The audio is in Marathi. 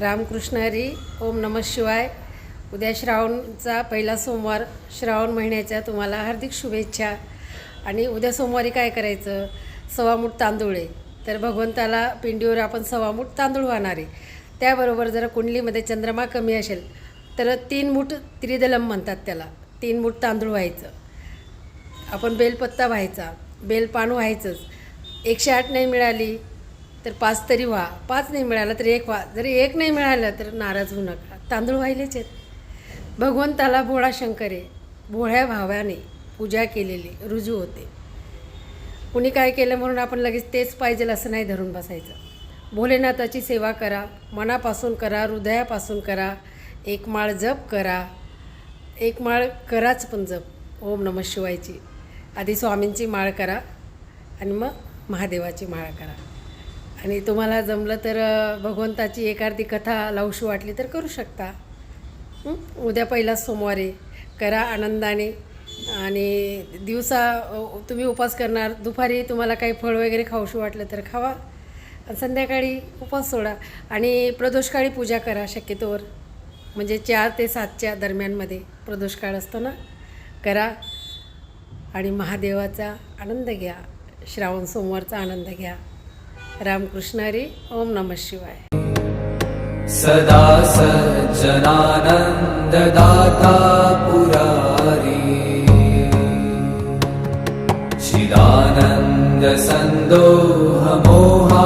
रामकृष्ण हरी ओम नम शिवाय. उद्या श्रावणचा पहिला सोमवार श्रावण महिन्याच्या तुम्हाला हार्दिक शुभेच्छा. आणि उद्या सोमवारी काय करायचं? सव्वा मूठ तांदूळ आहे. तर भगवंताला पिंडीवर आपण सव्वा मूठ तांदूळ वाहणार आहे. त्याबरोबर जर कुंडलीमध्ये चंद्रमा कमी असेल तर तीन मूठ त्रिदलम म्हणतात त्याला. तीन मूठ तांदूळ व्हायचं. आपण बेलपत्ता व्हायचा. बेलपान व्हायचंच. एकशे आठ नाही मिळाली तर पाच तरी व्हा. पाच नाही मिळालं तर एक व्हा. जरी एक नाही मिळालं तर नाराज होऊ नका. तांदूळ व्हायलेच आहेत. भगवंताला भोळा शंकर भोळ्या भावाने पूजा केलेली. रुजू होते. कुणी काय केलं म्हणून आपण लगेच तेच पाहिजे असं नाही धरून बसायचं. भोलेनाथाची सेवा करा. मनापासून करा. हृदयापासून करा. एक माळ जप करा. एक माळ कराच पण जप. ओम नम शिवायची. आधी स्वामींची माळ करा आणि मग महादेवाची माळ करा. आणि तुम्हाला जमलं तर भगवंताची एखादी कथा लावशी वाटली तर करू शकता. उद्या पहिला सोमवारी करा आनंदाने. आणि दिवसा तुम्ही उपास करणार दुपारी तुम्हाला काही फळ वगैरे खाऊशी वाटलं तर खावा. संध्याकाळी उपास सोडा. आणि प्रदोषकाळी पूजा करा शक्यतोवर. म्हणजे चार ते सातच्या दरम्यानमध्ये प्रदोषकाळ असतो ना? करा. आणि महादेवाचा आनंद घ्या. श्रावण सोमवारचा आनंद घ्या. रामकृष्णारी ओम नम शिवाय. सदा सज्जनानन्ददाता पुरारी। चिदानन्दसन्दोहमोहापहारी